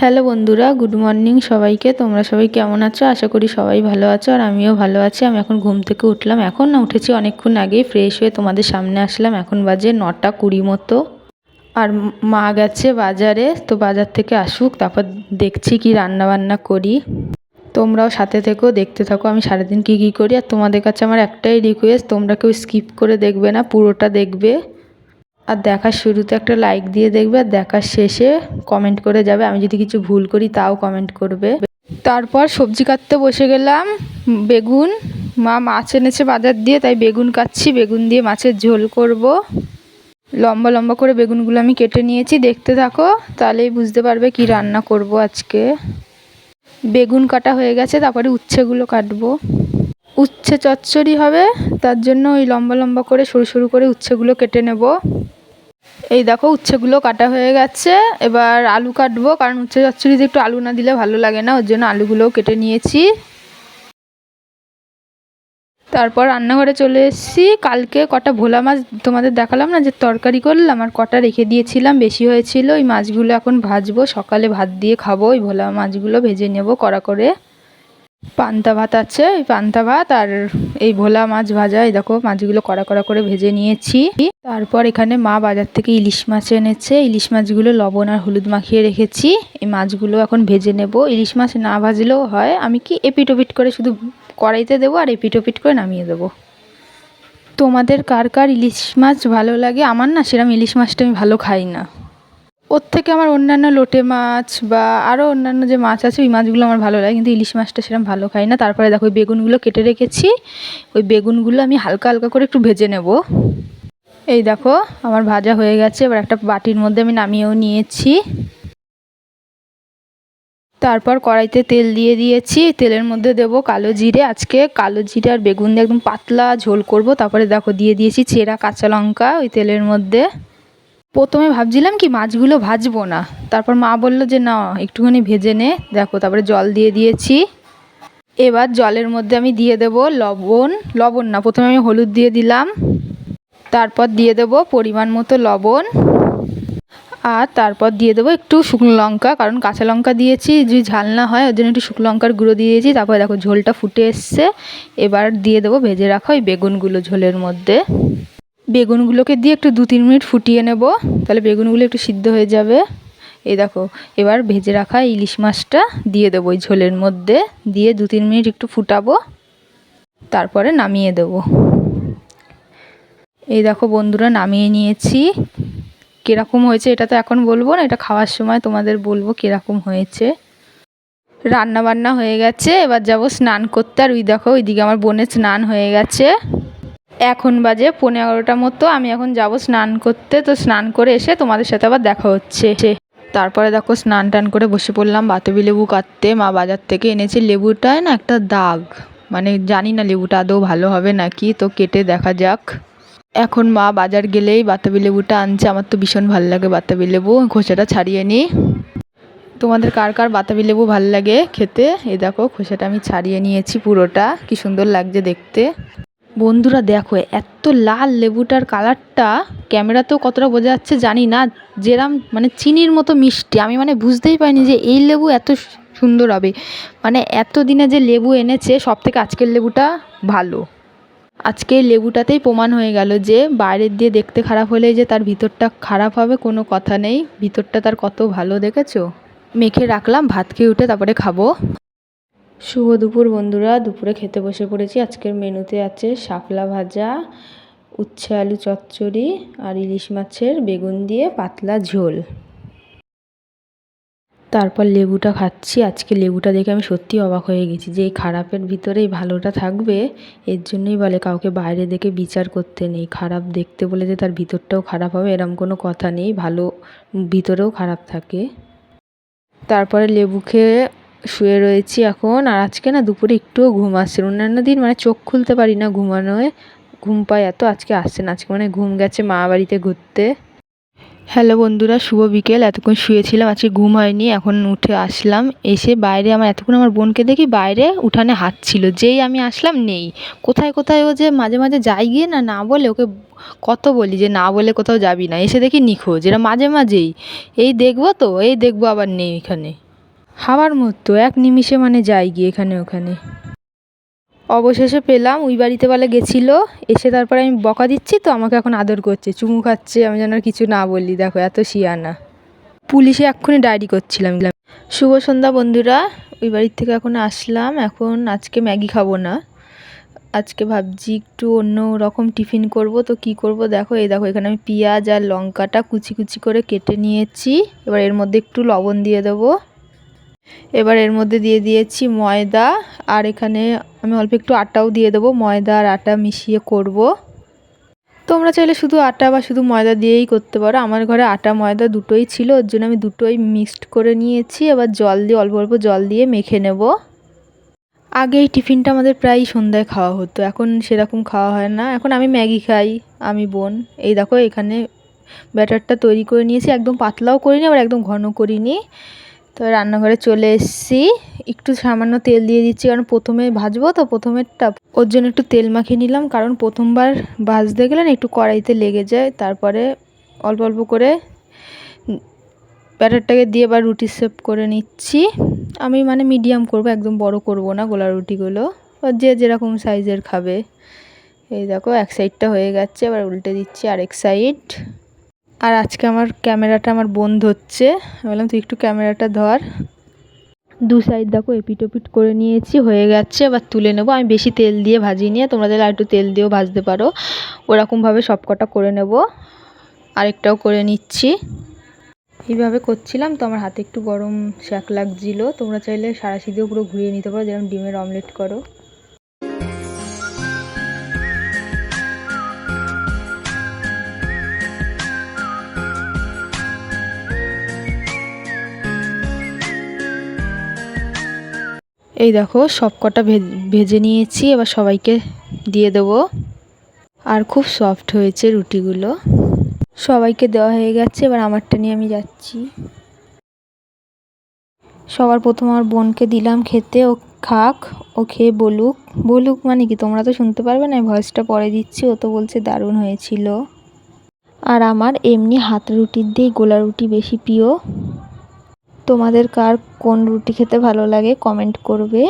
Hello বন্ধুরা, good morning সবাইকে। তোমরা সবাই কেমন আছো? আশা করি সবাই ভালো আছো আর আমিও ভালো আছি। আমি এখন ঘুম থেকে উঠলাম। এখন না উঠেছি অনেকক্ষণ আগেই ফ্রেশ হয়ে তোমাদের সামনে আসলাম। এখন বাজে নটা কুড়ি মতো। আর মা গেছে বাজারে, তো বাজার থেকে আসুক, তারপর দেখছি কি রান্না বান্না করি। তোমরাও সাথে থেকেও দেখতে থাকো আমি সারাদিন কী কী করি। আর তোমাদের কাছে আমার একটাই রিকোয়েস্ট তোমরা কেউ স্কিপ করে দেখবে না, পুরোটা দেখবে। আর দেখার শুরুতে একটা লাইক দিয়ে দেখবে, আর দেখার শেষে কমেন্ট করে যাবে। আমি যদি কিছু ভুল করি, তাও কমেন্ট করবে। তারপর সবজি কাটতে বসে গেলাম। বেগুন, মা মাছ এনেছে বাজার দিয়ে, তাই বেগুন কাটছি। বেগুন দিয়ে মাছের ঝোল করব। লম্বা লম্বা করে বেগুনগুলো আমি কেটে নিয়েছি। দেখতে থাকো, তাহলেই বুঝতে পারবে কি রান্না করব আজকে। বেগুন কাটা হয়ে গেছে, তারপরে উচ্ছেগুলো কাটবো। উচ্ছে চচ্চড়ি হবে, তার জন্য ওই লম্বা লম্বা করে সরু সরু করে উচ্ছেগুলো কেটে নেব। এই দেখো উচ্ছেগুলো কাটা হয়ে গেছে। এবার আলু কাটবো, কারণ উচ্ছে চচ্চড়িতে একটু আলু না দিলে ভালো লাগে না, ওর জন্য আলুগুলোও কেটে নিয়েছি। তারপর রান্নাঘরে চলে এসেছি। কালকে কটা ভোলা মাছ তোমাদের দেখালাম না, যে তরকারি করলাম আর কটা রেখে দিয়েছিলাম, বেশি হয়েছিল। ওই মাছগুলো এখন ভাজবো, সকালে ভাত দিয়ে খাব, ওই ভোলা মাছগুলো ভেজে নেব কড়া করে। পান্তা ভাত আছে ওই পান্তা ভাত আর এই ভোলা মাছ ভাজা, এই দেখো মাছগুলো কড়া কড়া করে ভেজে নিয়েছি। তারপর এখানে মা বাজার থেকে ইলিশ মাছ এনেছে, ইলিশ মাছগুলো লবণ আর হলুদ মাখিয়ে রেখেছি। এই মাছগুলো এখন ভেজে নেব। ইলিশ মাছ না ভাজলেও হয়, আমি কি এপিটোপিট করে শুধু কড়াইতে দেবো আর এপিটোপিট করে নামিয়ে দেবো? তোমাদের কার কার ইলিশ মাছ ভালো লাগে? আমার না সেরকম ইলিশ মাছটা আমি ভালো খাই না। ওর থেকে আমার অন্যান্য লোটে মাছ বা আরও অন্যান্য যে মাছ আছে, ওই মাছগুলো আমার ভালো লাগে। কিন্তু ইলিশ মাছটা সেরকম ভালো খাই না। তারপরে দেখো, ওই বেগুনগুলো কেটে রেখেছি। ওই বেগুনগুলো আমি হালকা হালকা করে একটু ভেজে নেব। এই দেখো, আমার ভাজা হয়ে গেছে। এবার একটা বাটির মধ্যে আমি নামিয়েও নিয়েছি। তারপর কড়াইতে তেল দিয়ে দিয়েছি। তেলের মধ্যে দেব কালো জিরে। আজকে কালো জিরে আর বেগুন দিয়ে একদম পাতলা ঝোল করব। তারপরে দেখো, দিয়ে দিয়েছি চেরা কাঁচা লঙ্কা ওই তেলের মধ্যে। প্রথমে ভাবছিলাম কি মাছগুলো ভাজবো না। তারপর মা বলল যে, না, একটুখানি ভেজে নে। দেখো, তারপরে জল দিয়ে দিয়েছি। এবার জলের মধ্যে আমি দিয়ে দেব লবণ। লবণ না, প্রথমে আমি হলুদ দিয়ে দিলাম। তারপর দিয়ে দেব পরিমাণ মতো লবণ। আর তারপর দিয়ে দেবো একটু শুকনো লঙ্কা, কারণ কাঁচা লঙ্কা দিয়েছি, যদি ঝাল না হয় ওর জন্য একটু শুকনো লঙ্কার গুঁড়ো দিয়ে দিয়েছি। তারপর দেখো ঝোলটা ফুটে এসছে। এবার দিয়ে দেবো, ভেজে রাখা ওই বেগুনগুলো ঝোলের মধ্যে। বেগুনগুলোকে দিয়ে একটু দু, তিন মিনিট ফুটিয়ে নেব। তাহলে বেগুনগুলো একটু সিদ্ধ হয়ে যাবে। এই দেখো, এবার ভেজে রাখা ইলিশ মাছটা দিয়ে দেবো ওই ঝোলের মধ্যে। দিয়ে দু, তিন মিনিট একটু ফুটাবো। তারপরে নামিয়ে দেব। এই দেখো বন্ধুরা, নামিয়ে নিয়েছি। কীরকম হয়েছে এটা তো এখন বলব না, এটা খাওয়ার সময় তোমাদের বলব কীরকম হয়েছে। রান্না বান্না হয়ে গেছে, এবার যাব স্নান করতে। আর ওই দেখো, ওইদিকে আমার বোনের স্নান হয়ে গেছে। এখন বাজে পনেরো এগারোটা মতো, আমি এখন যাব স্নান করতে। তো স্নান করে এসে তোমাদের সাথে আবার দেখা হচ্ছে। তারপরে দেখো স্নান টান করে বসে পড়লাম বাতাবি লেবু কাটতে। মা বাজার থেকে এনেছে লেবুটায় না একটা দাগ। মানে জানি না লেবুটা আদৌ ভালো হবে নাকি, তো কেটে দেখা যাক। এখন মা বাজার গেলেই বাতাবি লেবুটা আনছে। আমার তো ভীষণ ভালো লাগে বাতাবি লেবু। খোসাটা ছাড়িয়ে নিই। তোমাদের কার কার বাতাবি লেবু ভালো লাগে খেতে? এই দেখো খোসাটা আমি ছাড়িয়ে নিয়েছি পুরোটা। কি সুন্দর লাগছে দেখতে। বন্ধুরা দেখো, এত লাল লেবুটার কালারটা, ক্যামেরাতেও কতটা বোঝা যাচ্ছে জানি না, যেরাম মানে চিনির মতো মিষ্টি, আমি মানে বুঝতেই পারিনি যে এই লেবু এত সুন্দর হবে। মানে এত দিনে যে লেবু এনেছে সব থেকে আজকের লেবুটা ভালো। আজকে লেবুটাতেই প্রমাণ হয়ে গেল যে বাইরের দিয়ে দেখতে খারাপ হলে যে তার ভিতরটা খারাপ হবে, কোনো কথা নেই। ভিতরটা তার কত ভালো, দেখেছ? মেখে রাখলাম, ভাত খেয়ে উঠে তারপরে খাব। শুভ দুপুর বন্ধুরা, দুপুরে খেতে বসে পড়েছি। আজকের মেনুতে আছে শাপলা ভাজা, উচ্ছে আলু চচ্চড়ি আর ইলিশ মাছের বেগুন দিয়ে পাতলা ঝোল। তারপর লেবুটা খাচ্ছি। আজকে লেবুটা দেখে আমি সত্যি অবাক হয়ে গেছি যে এই খারাপের ভিতরে এই ভালোটা থাকবে। এর জন্যই বলে কাউকে বাইরে দেখে বিচার করতে নেই। খারাপ দেখতে বলে যে তার ভিতরটাও খারাপ হবে, এরম কোনো কথা নেই। ভালো ভিতরেও খারাপ থাকে। তারপরে লেবু খেয়ে শুয়ে রয়েছি এখন, আর আজকে না দুপুরে একটুও ঘুম আসছে অন্যান্য দিন মানে চোখ খুলতে পারি না ঘুমানোয়। ঘুম পাই এত, আজকে আসছে না। আজকে মানে ঘুম গেছে মা বাড়িতে ঘুরতে। হ্যালো বন্ধুরা, শুভ বিকেল। এতক্ষণ শুয়েছিলাম, আজকে ঘুম হয়নি, এখন উঠে আসলাম। এসে বাইরে আমার, এতক্ষণ আমার বোনকে দেখি বাইরে উঠানে হাঁটছিল যেই আমি আসলাম, নেই। কোথায় কোথায় ও যে মাঝে মাঝে যাই গিয়ে না না বলে ওকে কত বলি যে না বলে কোথাও যাবি না। এসে দেখি নিখোঁজ, এরা মাঝে মাঝেই। এই দেখব তো, এই দেখব আবার নেই এখানে। হাওয়ার মতো, এক নিমিষে মানে যাই গিয়ে এখানে ওখানে। অবশেষে পেলাম, ওই বাড়িতে বলে গেছিল, এসে তারপরে আমি বকা দিচ্ছি, তো আমাকে এখন আদর করছে, চুমু খাচ্ছে, আমি যেন কিছু না বললি দেখো, এত শিয়ানা। পুলিশে এক্ষুনি ডায়েরি করছিলাম। শুভ সন্ধ্যা বন্ধুরা, ওই বাড়ির থেকে এখন আসলাম, এখন আজকে ম্যাগি খাব না। আজকে ভাবছি একটু অন্য রকম টিফিন করব, তো কি করব, দেখো, এই দেখো, এখানে আমি পেঁয়াজ আর লঙ্কাটা কুচি কুচি করে কেটে নিয়েছি, এবার এর মধ্যে একটু লবণ দিয়ে দেবো। এবার এর মধ্যে দিয়ে দিয়েছি ময়দা, আর এখানে আমি অল্প একটু আটাও দিয়ে দেবো। ময়দা আর আটা মিশিয়ে করব। তোমরা চাইলে শুধু আটা বা শুধু ময়দা দিয়েই করতে পারো। আমার ঘরে আটা, ময়দা দুটোই ছিল, ওর জন্য আমি দুটোই মিক্সড করে নিয়েছি। এবার জল দিয়ে, অল্প অল্প জল দিয়ে মেখে নেব। আগে এই টিফিনটা আমাদের প্রায়ই সন্ধ্যায় খাওয়া হতো। এখন সেরকম খাওয়া হয় না। এখন আমি ম্যাগি খাই, আমি বোন। এই দেখো, এখানে ব্যাটারটা তৈরি করে নিয়েছি। একদম পাতলাও করিনি, আবার একদম ঘন করিনি। তো রান্নাঘরে চলে এসেছি। একটু সামান্য তেল দিয়ে দিচ্ছি, কারণ প্রথমে ভাজবো তো প্রথমেরটা। ওর জন্য একটু তেল মাখিয়ে নিলাম, কারণ প্রথমবার ভাজতে গেলে না একটু কড়াইতে লেগে যায়। তারপরে অল্প অল্প করে ব্যাটারটাকে দিয়ে এবার রুটি সেপ করে নিচ্ছি। আমি মানে মিডিয়াম করব, একদম বড় করব না গোলা রুটিগুলো। যে যেরকম সাইজের খাবে। এই দেখো, এক সাইডটা হয়ে গেছে, এবার উল্টে দিচ্ছি আরেক সাইড আর আজকে আমার ক্যামেরাটা আমার বন্ধ হচ্ছে বললাম, তুই একটু ক্যামেরাটা ধর। দু সাইড দেখো, এপিট ওপিট করে নিয়েছি, হয়ে গেছে। এবার তুলে নেব। আমি বেশি তেল দিয়ে ভাজি নিয়ে, তোমরা তাহলে একটু তেল দিয়েও ভাজতে পারো। ওরকমভাবে সব কটা করে নেব। আরেকটাও করে নিচ্ছি। এইভাবে করছিলাম তো, আমার হাতে একটু গরম শ্যাক লাগছিল। তোমরা চাইলে সারাশি দিয়েও পুরো ঘুরিয়ে নিতে পারো, যেরকম ডিমের অমলেট করো। এই দেখো সব কটা ভেজে নিয়েছি, এবার সবাইকে দিয়ে দেবো। আর খুব সফট হয়েছে রুটিগুলো। সবাইকে দেওয়া হয়ে গেছে, এবার আমারটা নিয়ে আমি যাচ্ছি। সবার প্রথম আমার বোনকে দিলাম খেতে, ও খাক, ও খেয়ে বলুক। বলুক মানে কি, তোমরা তো শুনতে পারবে না ভয়েসটা পরে দিচ্ছি, ও তো বলছে দারুণ হয়েছিল। আর আমার এমনি হাত রুটির দিয়ে গোলা রুটি বেশি প্রিয়। তোমাদের কার কোন রুটি খেতে ভালো লাগে কমেন্ট করবে।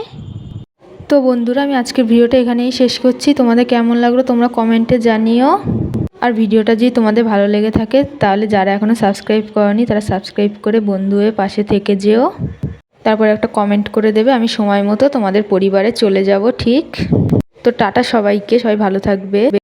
তো বন্ধুরা, আমি আজকের ভিডিওটা এখানেই শেষ করছি। তোমাদের কেমন লাগল তোমরা কমেন্টে জানিও। আর ভিডিওটা যদি তোমাদের ভালো লেগে থাকে, তাহলে যারা এখনও সাবস্ক্রাইব করনি, তারা সাবস্ক্রাইব করে বন্ধু হয়ে পাশে থেকে যেও। তারপরে একটা কমেন্ট করে দেবে, আমি সময় মতো তোমাদের পরিবারে চলে যাব, ঠিক? তো টাটা সবাইকে, সবাই ভালো থাকবে।